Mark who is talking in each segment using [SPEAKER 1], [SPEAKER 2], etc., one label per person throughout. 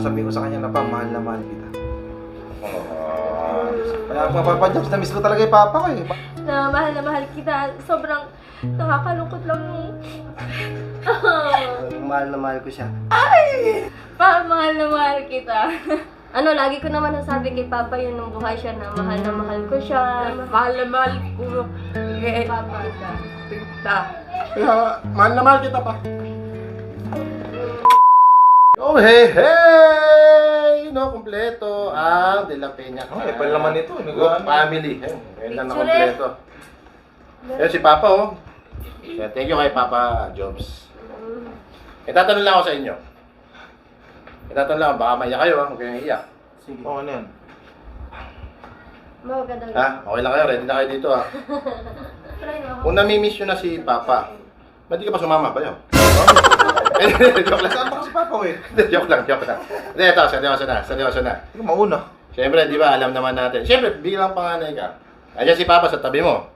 [SPEAKER 1] sasabihin ko sa kanya na pa, mahal na mahal kita.
[SPEAKER 2] Ah,
[SPEAKER 1] Kaya mga Papa Jobs, na-miss ko talaga yung Papa ko eh.
[SPEAKER 3] Na mahal na mahal kita. Sobrang nakakalungkot lang nung...
[SPEAKER 4] Mahal na mahal ko siya.
[SPEAKER 3] pa, mahal na mahal kita. ano, lagi ko naman nasabi kay Papa yun nung buhay siya na mahal na mahal ko siya.
[SPEAKER 5] Mahal na mahal ko. Eh,
[SPEAKER 3] Papa kita.
[SPEAKER 5] kita.
[SPEAKER 4] Kaya, mahal na mahal kita pa.
[SPEAKER 2] Oh, hey, hey! No, kompleto ang De La Peña.
[SPEAKER 1] Oh, eh, pala naman ito.
[SPEAKER 2] Good family. Ayun, ayun na na
[SPEAKER 3] Picture
[SPEAKER 2] kompleto. Ayun si Papa, oh. Kaya thank you kay Papa Jobs. Eh, tatanong lang ako sa inyo. Eh, tatanong lang ako, baka maiyak kayo, ha? Huwag kayong iyak.
[SPEAKER 1] Sige. Oo, ano yan?
[SPEAKER 3] Magandang
[SPEAKER 2] Ha? Okay lang kayo, ready na kayo dito, ha?
[SPEAKER 3] Try mo ako.
[SPEAKER 2] Kung nami-miss nyo na si Papa, ba't di ka pa sumama ba yun? Joke lang.
[SPEAKER 1] Saan ba kasi Papa ko eh?
[SPEAKER 2] joke lang, joke lang. Hindi, ito, seryoso na, seryoso na.
[SPEAKER 1] Ko mauna.
[SPEAKER 2] Siyempre, di ba, alam naman natin. Siyempre, bilang panganay ka, ayan si Papa sa tabi mo.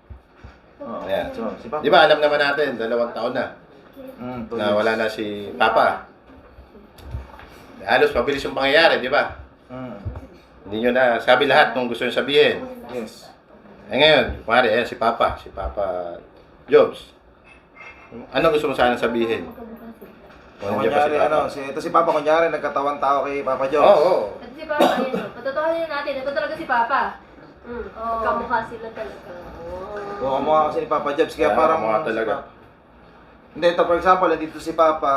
[SPEAKER 1] Oo.
[SPEAKER 2] Ayan.
[SPEAKER 1] So, si Papa.
[SPEAKER 2] Di ba, alam naman natin, dalawang taon na,
[SPEAKER 1] Mm, two
[SPEAKER 2] na
[SPEAKER 1] years.
[SPEAKER 2] wala na si Papa. Halos mabilis yung pangyayari, di ba?
[SPEAKER 1] Mm.
[SPEAKER 2] Hindi nyo na sabi lahat nung gusto nyo sabihin.
[SPEAKER 1] Yes.
[SPEAKER 2] Eh ngayon, pare, ayan si Papa, si Papa Jobs. Ano gusto mo sana sabihin? Kung
[SPEAKER 1] kunyari, ano, si, ito si Papa, kunyari, nagkatawang tao kay Papa Jobs.
[SPEAKER 2] Oo, oo.
[SPEAKER 3] Ito si Papa, ayun. o. Patotohanin natin. Ito talaga si Papa.
[SPEAKER 5] Mm.
[SPEAKER 3] Oh. Kamukha sila talaga.
[SPEAKER 1] Oo, mukha kasi ni Papa Jobs, kaya
[SPEAKER 2] Kaya
[SPEAKER 1] parang...
[SPEAKER 2] mukha talaga.
[SPEAKER 1] si Hindi, ito for example, nandito si Papa,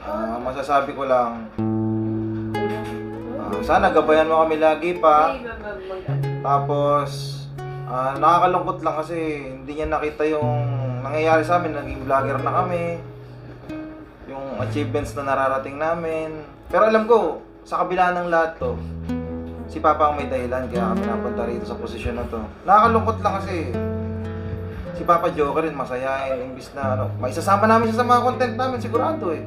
[SPEAKER 1] ah, masasabi ko lang, ah, sana gabayan mo kami lagi pa.
[SPEAKER 5] Mag-
[SPEAKER 1] Tapos, ah, nakakalungkot lang kasi hindi niya nakita yung nangyayari sa amin. Naging vlogger na kami. Yung achievements na nararating namin. Pero alam ko, sa kabila ng lahat to, si Papa ang may dahilan kaya kami napunta rito sa posisyon na to. Nakakalungkot lang kasi si Papa Joker rin masayain imbis na ano, may isasama namin siya sa mga content namin sigurado eh.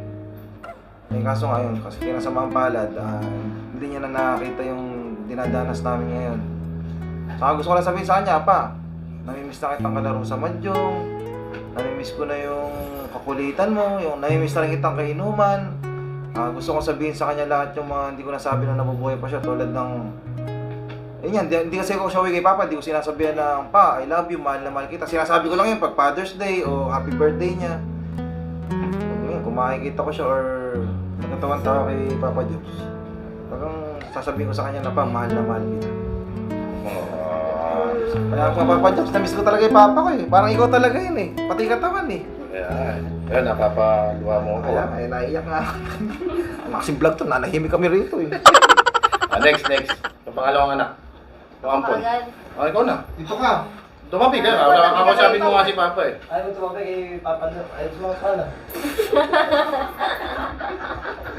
[SPEAKER 1] Eh kaso ngayon, kasi kinasama ang palad, ah, hindi niya na nakakita yung dinadanas namin ngayon. Saka gusto ko lang sabihin sa kanya, pa, namimiss na kitang kalaro sa Madyong, namimiss ko na yung kakulitan mo, yung namimiss na rin kitang kainuman. Ah, gusto ko sabihin sa kanya lahat yung mga hindi ko nasabi nung nabubuhay pa siya tulad ng Ayun yan, hindi, kasi ako siya kay Papa, hindi ko sinasabihan na, Pa, I love you, mahal na mahal kita. Sinasabi ko lang yun pag Father's Day o Happy Birthday niya. Yun, kung makikita ko siya or nagkatawan tao kay Papa Jobs, talagang sasabihin ko sa kanya na, Pa, mahal na mahal kita.
[SPEAKER 2] Ah,
[SPEAKER 1] Kaya mga Papa Jobs, na-miss ko talaga yung Papa ko eh. Parang ikaw talaga yun eh. Pati katawan eh.
[SPEAKER 2] Ayan. Ayan, napapaluwa mo ako.
[SPEAKER 1] Kaya, eh, naiyak nga. Ang kasing vlog to, nanahimik kami rito eh.
[SPEAKER 2] Ah, next, next. Yung pangalawang anak. Yung ampon. Ah, ikaw na.
[SPEAKER 1] Dito ka.
[SPEAKER 2] Tumabi ka. Ako, ako sabi mo nga si Papa eh.
[SPEAKER 4] Ayaw mo tumabi kay Papa na. Ayaw mo tumabi na.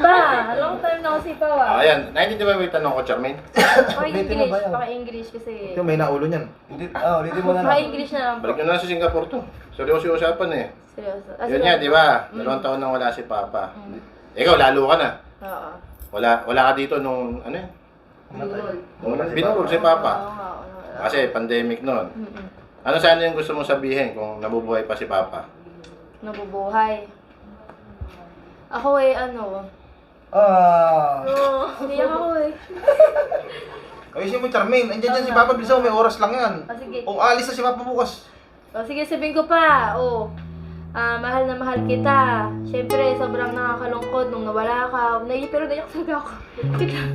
[SPEAKER 3] Ba, long time na ako si
[SPEAKER 2] Ah,
[SPEAKER 3] Papa.
[SPEAKER 2] ayan. Naintindihan mo yung tanong ko, Charmaine?
[SPEAKER 3] Paka-English, paka-English kasi.
[SPEAKER 1] Ito, may naulo niyan.
[SPEAKER 4] Hindi, ah, ulitin mo na lang.
[SPEAKER 3] Paka-English na lang po.
[SPEAKER 2] Balik na sa Singapore to. Seryoso yung usapan eh.
[SPEAKER 3] Seryoso. Ah,
[SPEAKER 2] Yun nga, di ba?
[SPEAKER 3] Mm.
[SPEAKER 2] Dalawang taon nang wala si Papa.
[SPEAKER 3] Mm.
[SPEAKER 2] Ikaw, lalo ka na.
[SPEAKER 3] Oo.
[SPEAKER 2] Wala wala ka dito nung, ano yun?
[SPEAKER 3] Binurol.
[SPEAKER 2] Binurol si Papa.
[SPEAKER 3] Oo oo.
[SPEAKER 2] Kasi pandemic noon.
[SPEAKER 3] Mm-mm.
[SPEAKER 2] Ano sana yung gusto mong sabihin kung nabubuhay pa si Papa?
[SPEAKER 3] Nabubuhay. Ako eh, ano,
[SPEAKER 4] Ah.
[SPEAKER 3] Hindi ako eh.
[SPEAKER 1] Ayusin mo, Charmaine. Andiyan dyan si Papa, bilisan mo, may oras lang yan.
[SPEAKER 3] Ah, sige.
[SPEAKER 1] O alis na si Papa bukas.
[SPEAKER 3] O, sige, sabihin ko pa. O, ah, mahal na mahal kita. Siyempre, sobrang nakakalungkot nung nawala ka. Nai, pero naiyak talaga ako. Wait lang.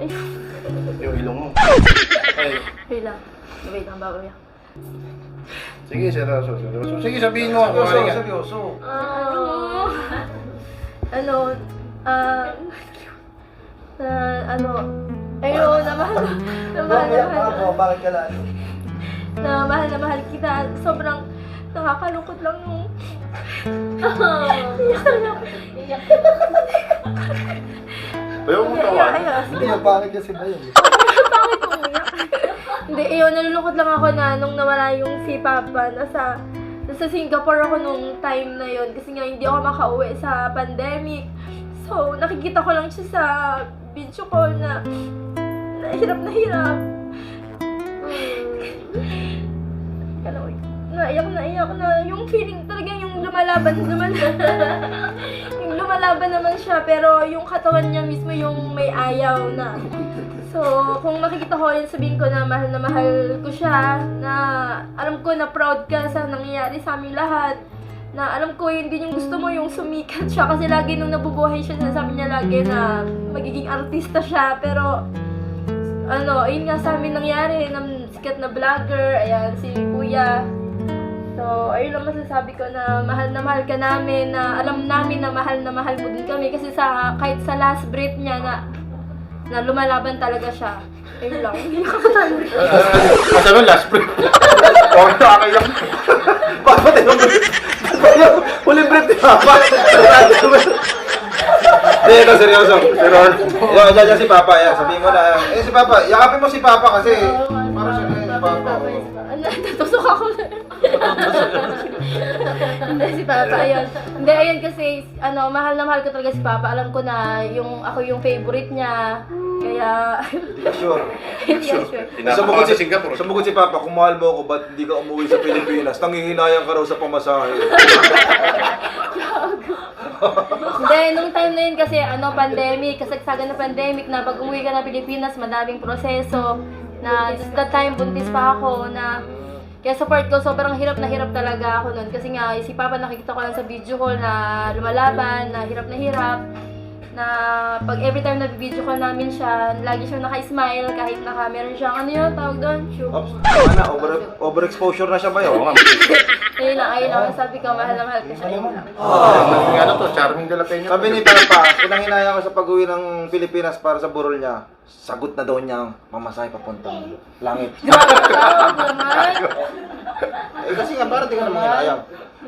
[SPEAKER 3] Ayun.
[SPEAKER 2] Yung ilong mo. Ay,
[SPEAKER 3] Wait lang. Wait lang, bago yan.
[SPEAKER 2] Sige, seryoso, seryoso. Sige, sabihin mo.
[SPEAKER 1] Seryoso,
[SPEAKER 2] kumari ka.
[SPEAKER 1] seryoso.
[SPEAKER 3] Ano? ano? Ah, na, ano? Ayun, na mahal na, mahal na mahal.
[SPEAKER 4] ako? Bakit ka lang?
[SPEAKER 3] na mahal na mahal kita. Sobrang nakakalungkot lang nung... Iyak na ako. Iyak.
[SPEAKER 2] Ayaw mo tawan.
[SPEAKER 3] Ay, ay,
[SPEAKER 4] Hindi, yung bakit kasi ba yun?
[SPEAKER 3] Bakit? Hindi, yun, nalulungkot lang ako na nung nawala yung si Papa, nasa, nasa Singapore ako nung time na yun kasi nga hindi ako makauwi sa pandemic. So, nakikita ko lang siya sa video call na nahirap na hirap. Kala ko, naiyak na iyak na yung feeling talaga yung lumalaban, lumalaban. yung lumalaban naman siya, pero yung katawan niya mismo yung may ayaw na. So, kung makikita ko yun, sabihin ko na mahal na mahal ko siya, na alam ko na proud ka sa nangyayari sa aming lahat, na alam ko hindi yung gusto mo yung sumikat siya kasi lagi nung nabubuhay siya, sinasabi niya lagi na magiging artista siya, pero ano, ayun nga sa amin nangyari, ng sikat na vlogger, ayan, si Kuya. So, ayun lang masasabi ko na mahal na mahal ka namin, na alam namin na mahal na mahal mo din kami kasi sa kahit sa last breath niya na na lumalaban talaga siya. Ayun lang. Hindi ko matalo.
[SPEAKER 2] Kasi mo, last break. Okay, okay lang.
[SPEAKER 1] Papa, tayo mo. Huli breath ni Papa. Hindi, ito seryoso. Seryoso. Yan, yan, yan si Papa. Yan, sabihin mo na. Eh, si Papa. Yakapin mo si Papa kasi. Para siya na si Papa. oh.
[SPEAKER 3] Ano, ako. Si Papa, ayun. Hindi, ayun kasi, ano, mahal na mahal ko talaga si Papa. Alam ko na yung, ako yung favorite niya. Kaya,
[SPEAKER 1] Sure.
[SPEAKER 3] yeah, sure.
[SPEAKER 2] Tinapakaw sa Singapore.
[SPEAKER 1] Sumugod si Papa, kung mahal mo ako, ba't hindi ka umuwi sa Pilipinas? Nangihinayang ka raw sa pamasahe.
[SPEAKER 3] Hindi, nung time na yun kasi, ano, pandemic, kasagsagan ng pandemic, na pag umuwi ka ng Pilipinas, madaming proseso, na just that time, buntis pa ako, na, kaya support ko, sobrang hirap na hirap talaga ako nun. Kasi nga, si Papa nakikita ko lang sa video call na lumalaban, na hirap na hirap, na pag every time na video call namin siya, lagi siyang naka-smile kahit naka meron siyang ano yun, tawag doon, shoe.
[SPEAKER 1] Oops, tama na, over, overexposure na siya ba
[SPEAKER 2] Oo
[SPEAKER 1] yun?
[SPEAKER 2] nga.
[SPEAKER 3] Ayun lang, ayun lang, sabi ko, mahal na mahal ko siya. Ayun lang.
[SPEAKER 2] Yung ano to, Charming de la Peña.
[SPEAKER 1] Sabi ni Papa, pinanginaya ko sa pag-uwi ng Pilipinas para sa burol niya. Sagot na daw niya ang mamasahe papuntang langit.
[SPEAKER 3] Naman.
[SPEAKER 1] eh kasi nga, parang di ka naman hinayang.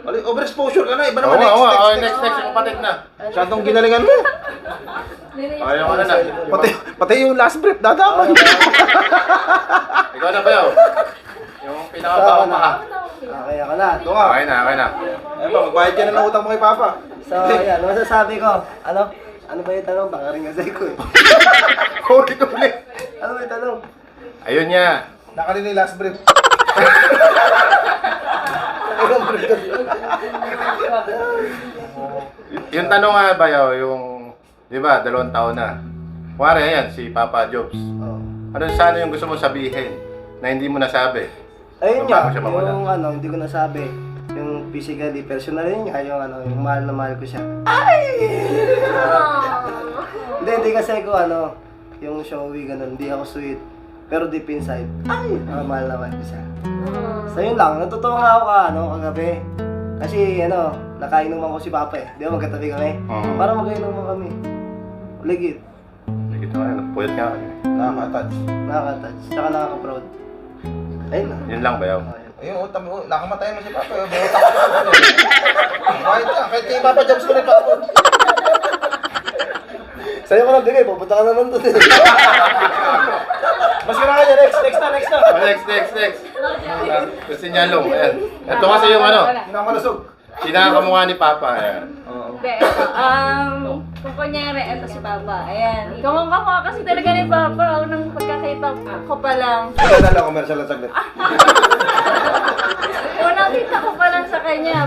[SPEAKER 1] Ali, overexposure ka na, iba
[SPEAKER 2] Oo
[SPEAKER 1] naman
[SPEAKER 2] nga,
[SPEAKER 1] next,
[SPEAKER 2] oo nga.
[SPEAKER 1] next,
[SPEAKER 2] Okay,
[SPEAKER 1] next.
[SPEAKER 2] next, next. Yung kapatid na.
[SPEAKER 1] Masyadong ginalingan mo.
[SPEAKER 2] Ayaw ka na na.
[SPEAKER 1] Pati, pati yung last breath, dadaman.
[SPEAKER 2] Ikaw na ba yun? Yung pinakabaho pa ka.
[SPEAKER 4] Okay, ako na.
[SPEAKER 1] Ito nga.
[SPEAKER 2] Okay na, okay na.
[SPEAKER 1] Eh ba, magbayad ka na ng utang mo kay Papa.
[SPEAKER 4] So, ayan, ano masasabi ko? Ano? Ano ba yung tanong? Baka rin kasi ko eh.
[SPEAKER 1] Ulit ulit.
[SPEAKER 4] Ano ba yung tanong?
[SPEAKER 2] Ayun niya.
[SPEAKER 1] Nakalina yung last breath.
[SPEAKER 2] Yung tanong nga ba yaw, yung, di ba, dalawang taon na. Kuwari, ayan, si Papa Jobs.
[SPEAKER 4] Oh.
[SPEAKER 2] Ano sana yung gusto mo sabihin na hindi mo nasabi?
[SPEAKER 4] Ayun nga,
[SPEAKER 2] siya mawala.
[SPEAKER 4] yung ano, hindi ko nasabi. Yung physically, personal yun nga, yung ano, yung mahal na mahal ko siya. Hindi, hindi kasi ko ano, yung showy ganun, hindi ako sweet. Pero deep inside, ay, ah, mahal na mahal ko siya. So yun lang, natutuwa nga ako ka, ano, kagabi. Kasi ano, nakainuman ko si Papa eh. Di ba magkatabi kami?
[SPEAKER 2] Oo.
[SPEAKER 4] Para magkainuman kami. Legit,
[SPEAKER 2] Nakikita ko yan, puyat nga.
[SPEAKER 1] Nakaka-touch.
[SPEAKER 4] nakaka-touch, tsaka nakaka-proud. Ayun lang.
[SPEAKER 2] Yun lang ba yaw?
[SPEAKER 1] Ayun, utang mo. Nakamatay mo si Papa. Yung utang ko. Kahit ka, kahit kay Papa Jobs ko rin pa ako.
[SPEAKER 4] Sa'yo ko lang bigay, pupunta ka naman doon eh.
[SPEAKER 1] Masira ka niya. Next, next na, next na.
[SPEAKER 2] Oh, next, next, next. Gusto niya long. Ayan. Ito kasi yung ano, Sinakamukha ni Papa. Ayan.
[SPEAKER 6] Hindi, ito, um, kung kunyari, ito si Papa. Ayan. Kamang kamukha kasi talaga ni Papa. Unang pagkakita ko pa lang.
[SPEAKER 1] Wala na lang, commercial lang saglit.
[SPEAKER 6] Unang kita ko pa lang sa kanya.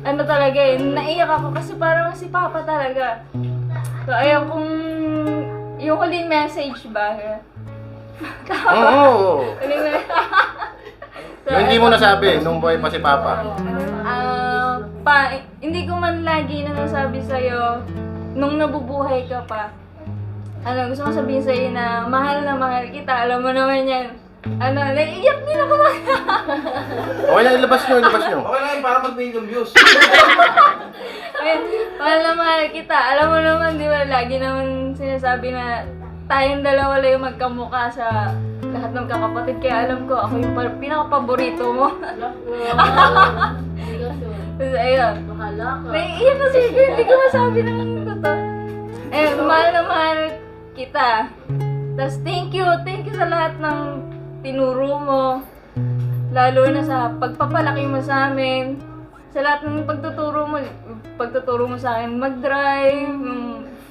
[SPEAKER 6] Ano talaga eh, naiyak ako kasi parang si Papa talaga. So, ayun, kung yung huling message ba?
[SPEAKER 2] Oo. oo.
[SPEAKER 6] Huling me- So,
[SPEAKER 2] Yung hindi mo nasabi, nung boy pa si Papa.
[SPEAKER 6] Ah, pa, hindi ko man lagi na nasabi sa'yo, nung nabubuhay ka pa, ano, gusto ko sabihin sa'yo na mahal na mahal kita, alam mo naman yan. Ano, naiiyak din ako.
[SPEAKER 2] Okay lang, ilabas nyo, ilabas nyo.
[SPEAKER 1] Okay lang para mag-million views.
[SPEAKER 6] Ayun, mahal na mahal kita. Alam mo naman, di ba, lagi naman sinasabi na tayong dalawa lang yung magkamukha sa lahat ng kakapatid. Kaya alam ko, ako yung pa- pinaka-paborito mo. Tapos ayun. Naiiyak kasi ko, hindi ko masabi ng totoo. Eh, mahal na mahal kita. Tapos thank you, thank you sa lahat ng tinuro mo. Lalo na sa pagpapalaki mo sa amin. Sa lahat ng pagtuturo mo, pagtuturo mo sa akin mag-drive,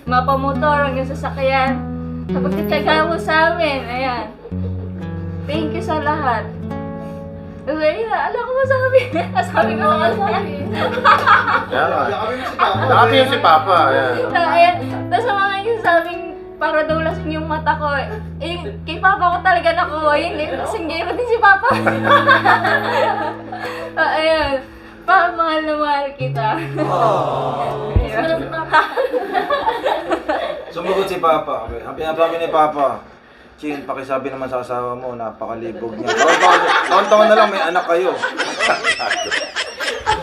[SPEAKER 6] mapamotor hanggang sasakyan. Sa pagtitsaga mo sa amin, ayan. Thank you sa lahat.
[SPEAKER 7] Yun, alam ko masabi. Sabi ko.
[SPEAKER 1] Kami mo si Papa.
[SPEAKER 2] Nakati yung si Papa. Ayan.
[SPEAKER 7] Tapos sa mga yung sabing para daw lasing yung mata ko. Eh, kay Papa ko talaga nakuha yun. Eh, singgero din si Papa. Ah, Ayan. Pa, mahal na mahal kita.
[SPEAKER 1] Sumagot si Papa. Ang pinasabi ni Papa, Chin, pakisabi naman sa asawa mo, napakalibog niya. Taon-taon na lang, may anak kayo.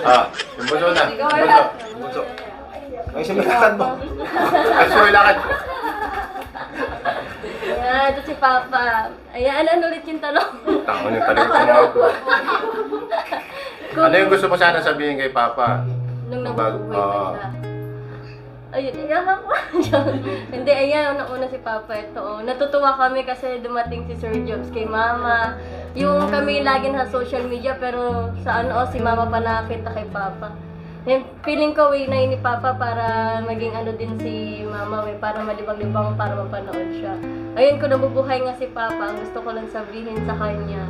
[SPEAKER 2] Ah, yung bunso na. Yung bunso.
[SPEAKER 1] Bunso. Ang similakad mo.
[SPEAKER 2] Ay, sorry, lakad.
[SPEAKER 7] Ayan, ito si Papa. Ayan, ano ulit yung tanong?
[SPEAKER 2] Tango yung talit ko nga ako. Ano yung gusto mo sana sabihin kay Papa?
[SPEAKER 7] Nung nabubuhay pa
[SPEAKER 2] ah.
[SPEAKER 7] siya. Ayun, iyak ako. Hindi, ayan, una-una si Papa ito. Oh. Natutuwa kami kasi dumating si Sir Jobs kay Mama. Yung kami lagi sa social media pero sa ano, oh, si Mama pa nakakita kay Papa. Then, feeling ko way na ni Papa para maging ano din si Mama, way, para malibang-libang para mapanood siya. Ayun, kung nabubuhay nga si Papa, ang gusto ko lang sabihin sa kanya,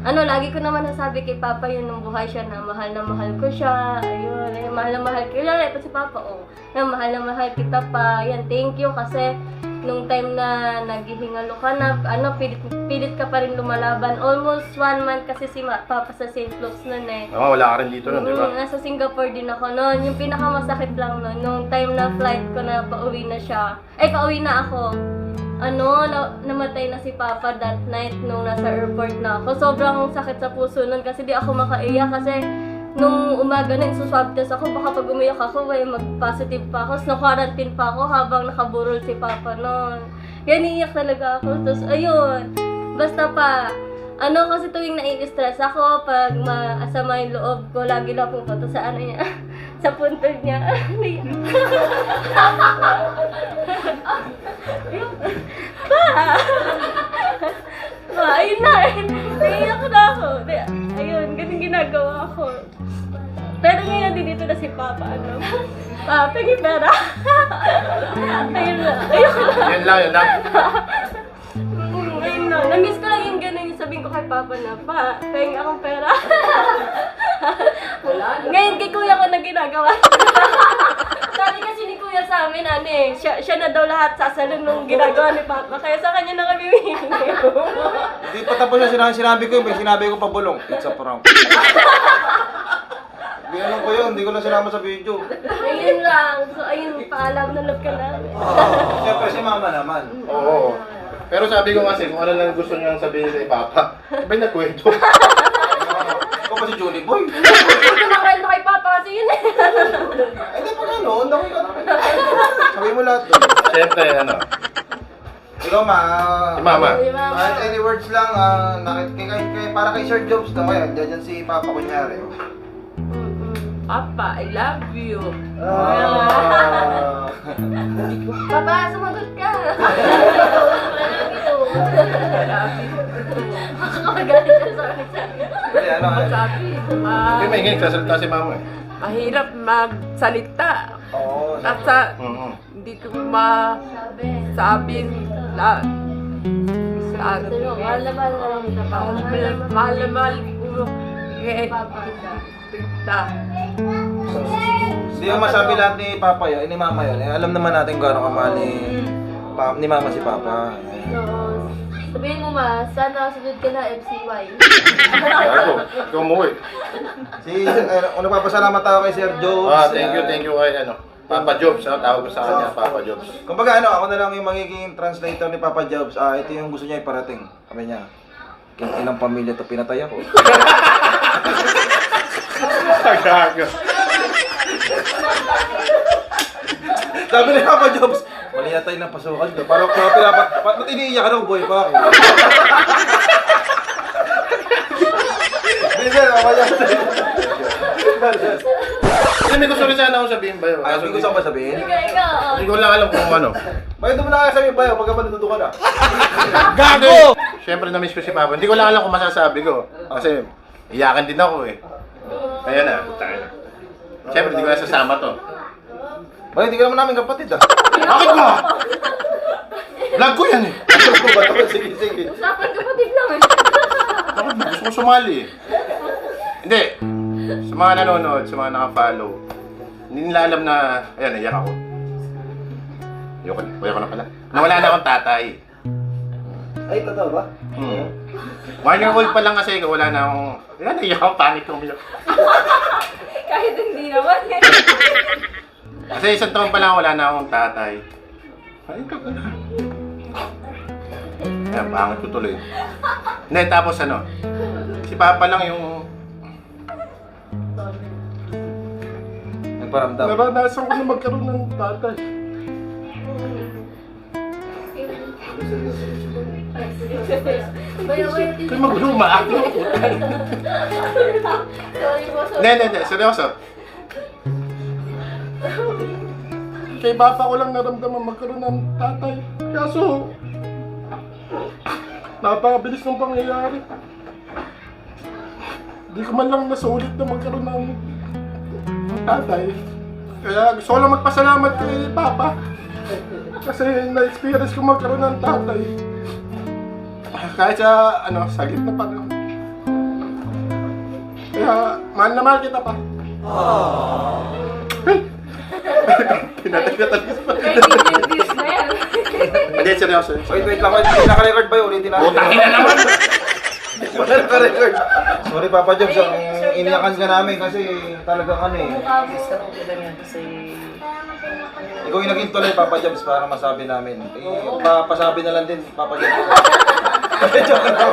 [SPEAKER 7] ano, lagi ko naman nasabi kay Papa yun nung buhay siya na mahal na mahal ko siya. Ayun, ayun mahal na mahal ko. Lalo, ito si Papa, oh. Na mahal na mahal kita pa. Yan, thank you kasi nung time na naghihingalo ka na, ano, pilit, pilit ka pa rin lumalaban. Almost one month kasi si Ma- Papa sa St. Luke's nun eh.
[SPEAKER 2] Oo, wala ka rin dito nun, di ba?
[SPEAKER 7] Mm, nasa Singapore din ako noon. Yung pinakamasakit lang noon, nung time na flight ko na pauwi na siya. Ay, pauwi na ako. Ano, na, namatay na si Papa that night nung nasa airport na ako. Sobrang sakit sa puso nun kasi di ako makaiyak kasi nung umaga na suswab test ako, baka pag umiyak ako, ay mag-positive pa ako. So, quarantine pa ako habang nakaburol si Papa noon. Kaya niiyak talaga ako. Tapos, ayun. Basta pa, ano kasi tuwing nai-stress ako, pag maasama yung loob ko, lagi lang pupunta sa ano niya, sa punto niya. pa! Pa, ayun na, naiiyak na ako. Di- Ayun, ganun ginagawa ko. Pero ngayon dito na si Papa, ano, Pa, pengi pera. ayun na, ayun na.
[SPEAKER 2] Yun lang, yun lang.
[SPEAKER 7] Ayun na. Namiss ko lang yung gano'n yung sabihin ko kay Papa na, Pa, pahing akong pera. Ngayon kay Kuya ko na ginagawa. Amin, ano eh, siya, siya na daw lahat sasalun nung ginagawa ni Papa. Kaya sa kanya na kami humihingi.
[SPEAKER 1] Hindi pa tapos yung sinabi, sinabi ko, may sinabi ko pa bulong. It's a prank. Ganun ko yun, hindi ko lang sinama sa video.
[SPEAKER 7] ayun lang. So ayun, paalam na love ka na.
[SPEAKER 1] Siyempre si mama naman.
[SPEAKER 2] Oo. Pero sabi ko kasi, kung ano lang gusto niyang sabihin kay Papa, abay nagkwento.
[SPEAKER 1] Ikaw ba si Julie Boy?
[SPEAKER 7] Ito na kwento kay Papa kasi yun eh.
[SPEAKER 1] Ay, di pa gano'n. Dami ka namin. Sabi mo lahat doon.
[SPEAKER 2] Siyempre, ano,
[SPEAKER 1] Ikaw, ma.
[SPEAKER 2] si Mama.
[SPEAKER 7] Ay, Mama.
[SPEAKER 1] Kahit any words lang, ah, nakit, kay, kay, kay, para kay Sir Jobs na kaya, dyan dyan si Papa kunyari.
[SPEAKER 5] Papa, I love you.
[SPEAKER 1] Ah.
[SPEAKER 7] Papa, sumagot ka. Makakagalit siya sa akin.
[SPEAKER 1] Hindi, ano, ano.
[SPEAKER 5] Sabi, ma
[SPEAKER 2] Hindi, may ingay, sasalita si Mama eh.
[SPEAKER 5] Mahirap magsalita.
[SPEAKER 1] Oo.
[SPEAKER 5] At sa,
[SPEAKER 2] Oo.
[SPEAKER 5] hindi ko masabi lahat. Sa ano.
[SPEAKER 7] Mahal na mahal na.
[SPEAKER 5] Mahal na mahal na mahal ko. Kita.
[SPEAKER 1] Hindi yung masabi lahat ni Papa yun, ni Mama yun. Eh, alam naman natin kung ano kamahal ni, pa, ni Mama si Papa.
[SPEAKER 7] So, sabihin mo ma, sana sunod ka na FCY.
[SPEAKER 2] Ako, ikaw umuwi.
[SPEAKER 1] Si, eh, kung nagpapasalamat tayo kay Sir Jobs.
[SPEAKER 2] Ah, thank you, thank you kay ano. Papa Jobs, ah, tawag ko sa kanya, Papa Jobs.
[SPEAKER 1] Kumbaga ano, ako na lang yung magiging translator ni Papa Jobs. Ah, ito yung gusto niya iparating. Sabi niya, "King ilang pamilya to pinatay ako.
[SPEAKER 2] Gago.
[SPEAKER 1] Sabi ni Papa Jobs, mali yata yung napasukan ko. Parang kaya pinapat, pa- ba't iniiyak ka ng buhay pa ako? Hindi, Papa Jobs.
[SPEAKER 2] Hindi, may gusto rin sana akong sabihin ba yun?
[SPEAKER 1] Ay, hindi ko saan ba sabihin?
[SPEAKER 7] Ikaw, ikaw.
[SPEAKER 2] Hindi ko lang alam kung ano.
[SPEAKER 1] Bakit mo na kaya sabihin ba yun pagka natuto ka na?
[SPEAKER 2] Gago! Siyempre na-miss ko si Papa. Hindi ko lang alam kung masasabi ko. Kasi iyakan din ako eh. Kaya na, tayo na. Siyempre, hindi ko na sasama to.
[SPEAKER 1] Bakit hindi ka naman namin kapatid ah?
[SPEAKER 2] Bakit ba? Vlog ko yan eh.
[SPEAKER 1] Ba? Sige, sige.
[SPEAKER 7] Usapan kapatid lang eh.
[SPEAKER 2] Bakit ba? Gusto ko sumali eh. Hindi. Sa mga nanonood, sa mga naka-follow, hindi nila alam na, ayan, naiyak ako. Ayoko na, ayoko na pala. Nawala na akong tatay.
[SPEAKER 4] Ay, totoo ba?
[SPEAKER 2] Hmm. One year old pa lang kasi, wala na akong, ayan, naiyak ako, panic ko umiyak.
[SPEAKER 7] Kahit hindi naman eh.
[SPEAKER 2] Kasi isang taon pa lang wala na akong tatay. Ay, ka pala. Ayan, pangit ko tuloy. Hindi, tapos ano, si Papa lang yung
[SPEAKER 1] Nagparamdam.
[SPEAKER 2] naranasan ko na magkaroon ng tatay. Kaya magulo, umaak. Hindi, hindi, hindi, seryoso. Kay Papa ko lang naramdaman magkaroon ng tatay. Kaso, napakabilis ng pangyayari. Hindi ko man lang nasulit na magkaroon ng tatay. Kaya gusto ko lang magpasalamat kay Papa. Kasi na-experience ko magkaroon ng tatay. Kahit sa, ano, saglit na panahon. Kaya, mahal na mahal kita pa. Tinatag-tatag pa.
[SPEAKER 7] Naiintindihan na yan.
[SPEAKER 2] Hindi, seryoso.
[SPEAKER 1] Wait, wait lang. Hindi naka-record ba yun? Ulitin natin.
[SPEAKER 2] Putang ina naman!
[SPEAKER 1] Wala naka-record. Sorry, Papa Jobs. Ang iniyakan ka namin kasi talagang ano eh. Ikaw yung naging tuloy, Papa Jobs, para masabi namin. Eh, papasabi na lang din, Papa Jobs. Joke lang.